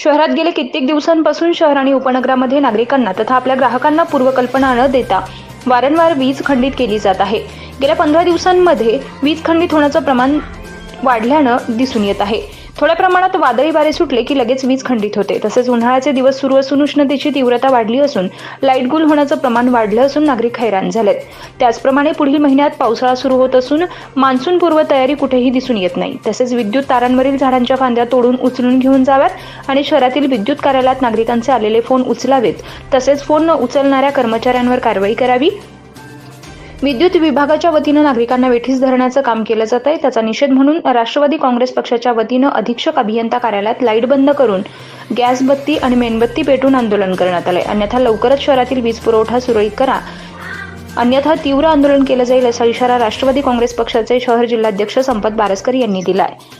शहरात गेले कित्येक दिवसांपासून शहर आणि उपनगरामध्ये नागरिकांना तथा आपल्या ग्राहकांना पूर्वकल्पना न देता. वारंवार वीज खंडित केली जात आहे. गेल्या पंधरा दिवसांमध्ये वीज खंडित होण्याचं प्रमाण वाढल्यानं दिसून येत आहे. थोड्या प्रमाणात वादळी वारे सुटले की लगेच वीज खंडित होते. तसेच उन्हाळ्याचे दिवस सुरू असून उष्णतेची तीव्रता वाढली असून लाइट गुल होण्याचं प्रमाण वाढलं असून नागरिक हैराण झालेत. त्याचप्रमाणे पुढील महिन्यात पावसाळा सुरू होत असून मान्सून पूर्व तयारी कुठेही दिसून येत नाही. तसेच विद्युत तारांवरील झाडांच्या फांद्या तोडून उचलून घेऊन जाव्यात आणि शहरातील विद्युत कार्यालयात नागरिकांचे आलेले फोन उचलावेत. तसेच फोन न उचलणाऱ्या कर्मचाऱ्यांवर कारवाई करावी. विद्युत विभागाच्या वतीनं नागरिकांना वेठीस धरण्याचं काम केलं जात आहे. त्याचा निषेध म्हणून राष्ट्रवादी काँग्रेस पक्षाच्या वतीनं अधीक्षक अभियंता कार्यालयात लाइट बंद करून गॅस बत्ती आणि मेणबत्ती पेटून आंदोलन करण्यात आलंय. अन्यथा लवकरच शहरातील वीज पुरवठा सुरळीत करा. अन्यथा तीव्र आंदोलन केलं जाईल असा इशारा राष्ट्रवादी काँग्रेस पक्षाचे शहर जिल्हाध्यक्ष संपत बारसकर यांनी दिला आहे